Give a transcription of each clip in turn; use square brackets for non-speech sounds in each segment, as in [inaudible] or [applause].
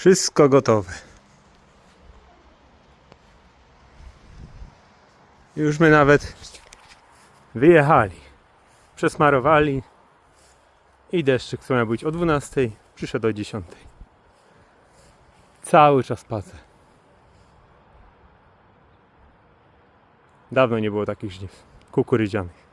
Wszystko gotowe. Już my nawet wyjechali. Przesmarowali. I deszczyk, co miał być o 12, przyszedł o 10. Cały czas pada. Dawno nie było takich żniw kukurydzianych.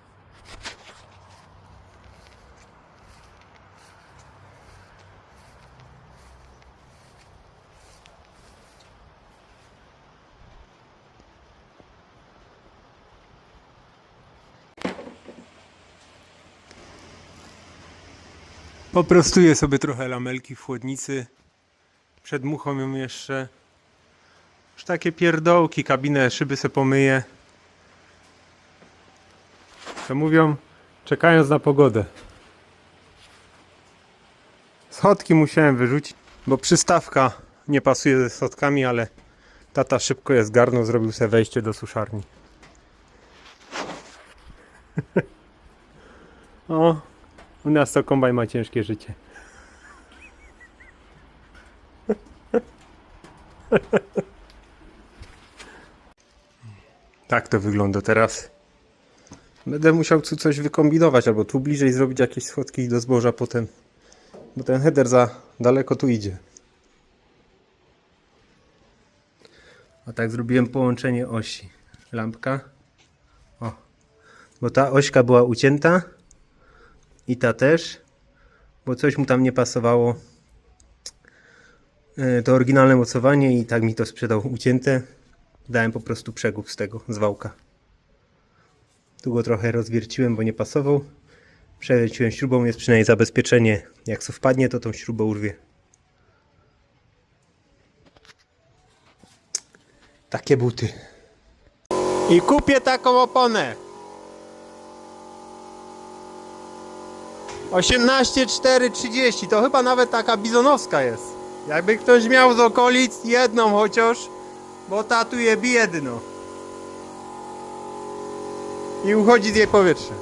Poprostuję sobie trochę lamelki w chłodnicy. Przed muchą ją jeszcze. Już takie pierdołki, kabinę, szyby se pomyję. To mówią, czekając na pogodę. Schodki musiałem wyrzucić, bo przystawka nie pasuje ze schodkami, ale tata szybko je zgarnął, zrobił sobie wejście do suszarni. [laughs] o, u nas to kombaj ma ciężkie życie. tak to wygląda teraz. Będę musiał tu coś wykombinować, albo tu bliżej zrobić jakieś schodki do zboża potem. Bo ten header za daleko tu idzie. A tak zrobiłem połączenie osi. Lampka. O. Bo ta ośka była ucięta. I ta też. Bo coś mu tam nie pasowało. E, To oryginalne mocowanie i tak mi to sprzedał ucięte. Dałem po prostu przegub z tego, z wałka. Tu go trochę rozwierciłem, bo nie pasował. Przewierciłem śrubą, jest przynajmniej zabezpieczenie. Jak co wpadnie, to tą śrubę urwie. Takie buty. I kupię taką oponę. 18,430 to chyba nawet taka bizonowska jest. Jakby ktoś miał z okolic jedną chociaż, bo ta tu je biedno. I uchodzi z jej powietrze.